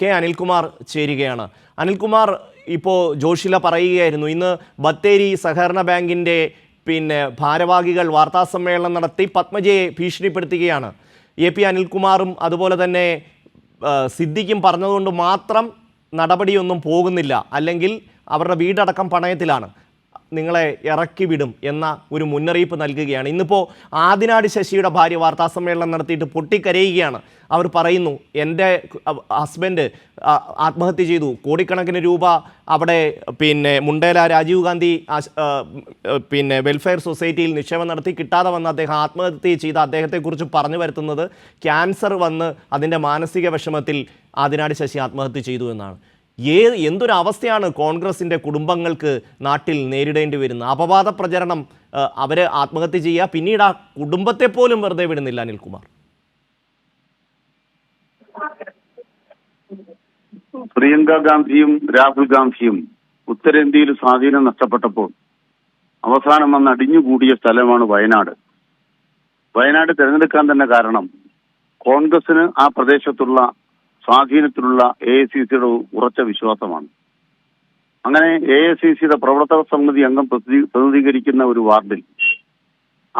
K Anilkumar ചേരുകയാണ്. അനിൽകുമാർ ഇപ്പോൾ ജോഷില പറയുകയായിരുന്നു ഇന്ന് ബത്തേരി സഹകരണ ബാങ്കിന്റെ പിന്നെ ഭാരവാഹികൾ വാർത്താസമ്മേളനം നടത്തി പത്മജയെ ഭീഷണിപ്പെടുത്തുകയാണ്. എ പി അനിൽകുമാറും അതുപോലെ തന്നെ സിദ്ദിഖും പറഞ്ഞതുകൊണ്ട് മാത്രം നടപടിയൊന്നും പോകുന്നില്ല. അല്ലെങ്കിൽ അവരുടെ വീടടക്കം പണയത്തിലാണ്. നിങ്ങളെ ഇറക്കി വിടും എന്ന ഒരു മുന്നറിയിപ്പ് നൽകുകയാണ്. ഇന്നിപ്പോൾ ആദിനാട് ശശിയുടെ ഭാര്യ വാർത്താസമ്മേളനം നടത്തിയിട്ട് പൊട്ടിക്കരയുകയാണ്. അവർ പറയുന്നു എന്റെ ഹസ്ബൻഡ് ആത്മഹത്യ ചെയ്തു. കോടിക്കണക്കിന് രൂപ അവിടെ പിന്നെ മുണ്ടേല രാജീവ് ഗാന്ധി പിന്നെ വെൽഫെയർ സൊസൈറ്റിയിൽ നിക്ഷേപം നടത്തി കിട്ടാതെ വന്ന് അദ്ദേഹം ആത്മഹത്യ ചെയ്ത അദ്ദേഹത്തെക്കുറിച്ച് പറഞ്ഞു വരുത്തുന്നത് ക്യാൻസർ വന്ന് അതിന്റെ മാനസിക വിഷമത്തിൽ ആദിനാട് ശശി ആത്മഹത്യ ചെയ്തു എന്നാണ്. ഏ എന്തൊരു അവസ്ഥയാണ് കോൺഗ്രസിന്റെ കുടുംബങ്ങൾക്ക് നാട്ടിൽ നേരിടേണ്ടി വരുന്നത്? അപവാദ പ്രചരണം അവർ ആത്മഹത്യ ചെയ്യുക പിന്നീട് ആ കുടുംബത്തെ പോലും വെറുതെ വിടുന്നില്ല അനിൽകുമാർ. പ്രിയങ്ക ഗാന്ധിയും രാഹുൽ ഗാന്ധിയും ഉത്തരേന്ത്യയിൽ സ്വാധീനം നഷ്ടപ്പെട്ടപ്പോൾ അവസാനം വന്ന് അടിഞ്ഞുകൂടിയ സ്ഥലമാണ് വയനാട്. വയനാട് തിരഞ്ഞെടുക്കാൻ തന്നെ കാരണം കോൺഗ്രസിന് ആ പ്രദേശത്തുള്ള സ്വാധീനത്തിലുള്ള എ ഐ സി സിയുടെ ഉറച്ച വിശ്വാസമാണ്. അങ്ങനെ എ ഐ സി സിയുടെ പ്രവർത്തക സമിതി അംഗം പ്രതിനിധീകരിക്കുന്ന ഒരു വാർഡിൽ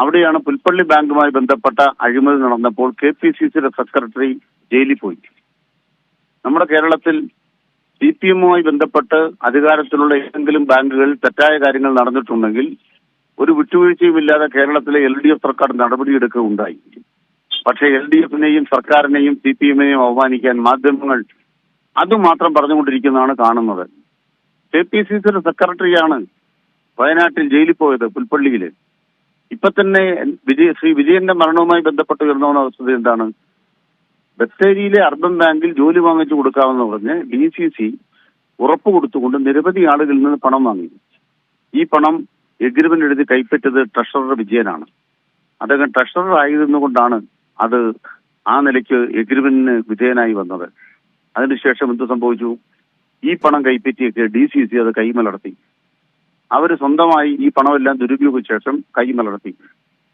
അവിടെയാണ് പുൽപ്പള്ളി ബാങ്കുമായി ബന്ധപ്പെട്ട അഴിമതി നടന്നപ്പോൾ കെ പി സി സിയുടെ സെക്രട്ടറി ജയിലിൽ പോയി. നമ്മുടെ കേരളത്തിൽ സി പി എമ്മുമായി ബന്ധപ്പെട്ട് അധികാരത്തിലുള്ള ഏതെങ്കിലും ബാങ്കുകൾ തെറ്റായ കാര്യങ്ങൾ നടന്നിട്ടുണ്ടെങ്കിൽ ഒരു വിട്ടുവീഴ്ചയുമില്ലാതെ കേരളത്തിലെ എൽ ഡി എഫ് സർക്കാർ നടപടിയെടുക്കുകയുണ്ടായി. പക്ഷേ എൽ ഡി എഫിനെയും സർക്കാരിനെയും സി പി എമ്മിനെയും അവമാനിക്കാൻ മാധ്യമങ്ങൾ അതുമാത്രം പറഞ്ഞുകൊണ്ടിരിക്കുന്നതാണ് കാണുന്നത്. കെ പി സി സിയുടെ സെക്രട്ടറിയാണ് വയനാട്ടിൽ ജയിലിൽ പോയത് പുൽപ്പള്ളിയിൽ ഇപ്പൊ തന്നെ വിജയ ശ്രീ വിജയന്റെ മരണവുമായി ബന്ധപ്പെട്ട് വരുന്ന അവസ്ഥ എന്താണ്? ബത്തേരിയിലെ അർബൻ ബാങ്കിൽ ജോലി വാങ്ങിച്ചു കൊടുക്കാമെന്ന് പറഞ്ഞ് ഡി സി സി ഉറപ്പ് കൊടുത്തുകൊണ്ട് നിരവധി ആളുകളിൽ നിന്ന് പണം വാങ്ങി. ഈ പണം എഗ്രിമെന്റ് എഴുതി കൈപ്പറ്റത് ട്രഷറർ വിജയനാണ്. അദ്ദേഹം ട്രഷറർ ആയിരുന്നുകൊണ്ടാണ് അത് ആ നിലയ്ക്ക് എഗ്രിമെന്റിന് വിധേയനായി വന്നത്. അതിനുശേഷം എന്ത് സംഭവിച്ചു? ഈ പണം കൈപ്പറ്റിയൊക്കെ ഡി സി സി അത് കൈമലർത്തി അവർ സ്വന്തമായി ഈ പണമെല്ലാം ദുരുപയോഗിച്ച ശേഷം കൈമലർത്തി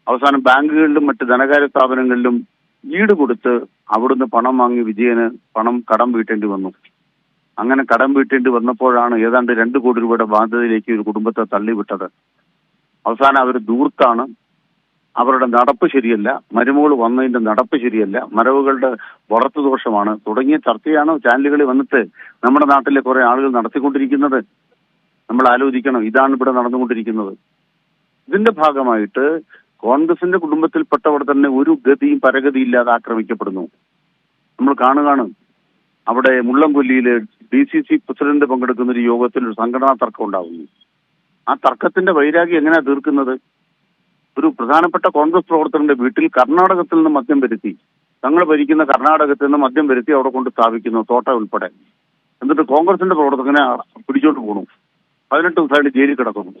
അവസാനം ബാങ്കുകളിലും മറ്റ് ധനകാര്യ സ്ഥാപനങ്ങളിലും ഈട് കൊടുത്ത് അവിടുന്ന് പണം വാങ്ങി വിജയന് പണം കടം വീട്ടേണ്ടി വന്നു. അങ്ങനെ കടം വീട്ടേണ്ടി വന്നപ്പോഴാണ് ഏതാണ്ട് രണ്ട് കോടി രൂപയുടെ ബാധ്യതയിലേക്ക് ഒരു കുടുംബത്തെ തള്ളിവിട്ടത്. അവസാനം അവർ ദൂർത്താണ് അവരുടെ നടപ്പ് ശരിയല്ല. മരുമകൾ വന്നതിന്റെ നടപ്പ് ശരിയല്ല. മരവുകളുടെ വളർത്തു ദോഷമാണ് തുടങ്ങിയ ചർച്ചയാണ് ചാനലുകളിൽ വന്നിട്ട് നമ്മുടെ നാട്ടിലെ കുറെ ആളുകൾ നടത്തിക്കൊണ്ടിരിക്കുന്നത്. നമ്മൾ ആലോചിക്കണം ഇതാണ് ഇവിടെ നടന്നുകൊണ്ടിരിക്കുന്നത്. ഇതിന്റെ ഭാഗമായിട്ട് കോൺഗ്രസിന്റെ കുടുംബത്തിൽപ്പെട്ടവർ തന്നെ ഒരു ഗതിയും പരഗതിയും ഇല്ലാതെ ആക്രമിക്കപ്പെടുന്നു. നമ്മൾ കാണുകയാണ്. അവിടെ മുള്ളംകൊല്ലിയിൽ ഡി സി സി പ്രസിഡന്റ് പങ്കെടുക്കുന്ന ഒരു യോഗത്തിൽ ഒരു സംഘടനാ തർക്കം ഉണ്ടാകുന്നു ആ തർക്കത്തിന്റെ വൈരാഗ്യം എങ്ങനെയാണ് തീർക്കുന്നത്? ഒരു പ്രധാനപ്പെട്ട കോൺഗ്രസ് പ്രവർത്തകന്റെ വീട്ടിൽ കർണാടകത്തിൽ നിന്ന് മദ്യം വരുത്തി തങ്ങൾ ഭരിക്കുന്ന കർണാടകത്തിൽ നിന്ന് മദ്യം വരുത്തി അവിടെ കൊണ്ട് സ്ഥാപിക്കുന്നു തോട്ട ഉൾപ്പെടെ. എന്നിട്ട് കോൺഗ്രസിന്റെ പ്രവർത്തകനെ പിടിച്ചോണ്ട് പോണു. പതിനെട്ട് ദിവസമായിട്ട് ജയിലിൽ കിടക്കുന്നു.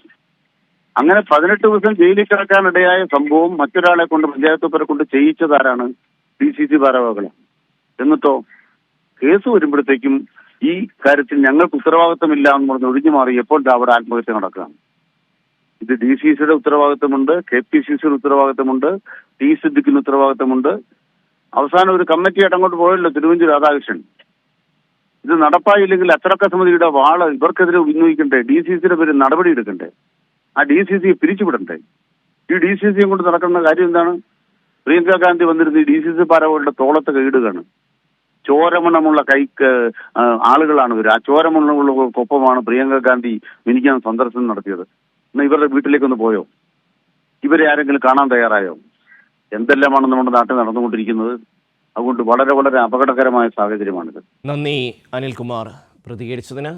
അങ്ങനെ പതിനെട്ട് ദിവസം ജയിലിൽ കിടക്കാനിടയായ സംഭവം മറ്റൊരാളെ കൊണ്ട് പഞ്ചായത്ത് പേരെ കൊണ്ട് ചെയ്യിച്ചതാരാണ് ഡി സി സി ഭാരവാഹികളെ എന്നിട്ടോ കേസ് വരുമ്പോഴത്തേക്കും ഈ കാര്യത്തിൽ ഞങ്ങൾക്ക് ഉത്തരവാദിത്തമില്ല എന്ന് പറഞ്ഞ് ഒഴിഞ്ഞു മാറിയപ്പോൾ അവിടെ ആത്മഹത്യ നടക്കുകയാണ്. ഇത് ഡി സി സിയുടെ ഉത്തരവാദിത്തമുണ്ട് കെ പി സി സിയുടെ ഉത്തരവാദിത്തമുണ്ട് ടി സിദ്ദിഖിന് ഉത്തരവാദിത്തമുണ്ട്. അവസാനം ഒരു കമ്മിറ്റിയായിട്ട് അങ്ങോട്ട് പോയല്ലോ തിരുവഞ്ചൂർ രാധാകൃഷ്ണൻ. ഇത് നടപ്പായില്ലെങ്കിൽ അച്ചടക്ക സമിതിയുടെ വാൾ ഇവർക്കെതിരെ ഉന്നയിക്കണ്ടേ? ഡി സി സിയുടെ പേര് നടപടി എടുക്കണ്ടേ? ആ ഡി സി സിയെ പിരിച്ചുവിടണ്ടേ? ഈ ഡി സി സിയെ കൊണ്ട് നടക്കുന്ന കാര്യം എന്താണ്? പ്രിയങ്ക ഗാന്ധി വന്നിരുന്ന ഈ ഡി സി സി ഭാരവാഹികളുടെ തോളത്ത് കൈയിടുകയാണ്. ചോരമണമുള്ള കൈക്ക് ആളുകളാണ് ഇവർ ആ ചോരമണമുള്ള കൊപ്പമാണ് പ്രിയങ്ക ഗാന്ധി മിനിക്കാൻ സന്ദർശനം നടത്തിയത്. എന്നാ ഇവരുടെ വീട്ടിലേക്കൊന്ന് പോയോ? ഇവരെ ആരെങ്കിലും കാണാൻ തയ്യാറായോ? എന്തെല്ലാമാണ് നമ്മുടെ നാട്ടിൽ നടന്നുകൊണ്ടിരിക്കുന്നത്? അതുകൊണ്ട് വളരെ വളരെ അപകടകരമായ സാഹചര്യമാണിത്. നന്ദി അനിൽകുമാർ. പ്രതികരിച്ചതിന്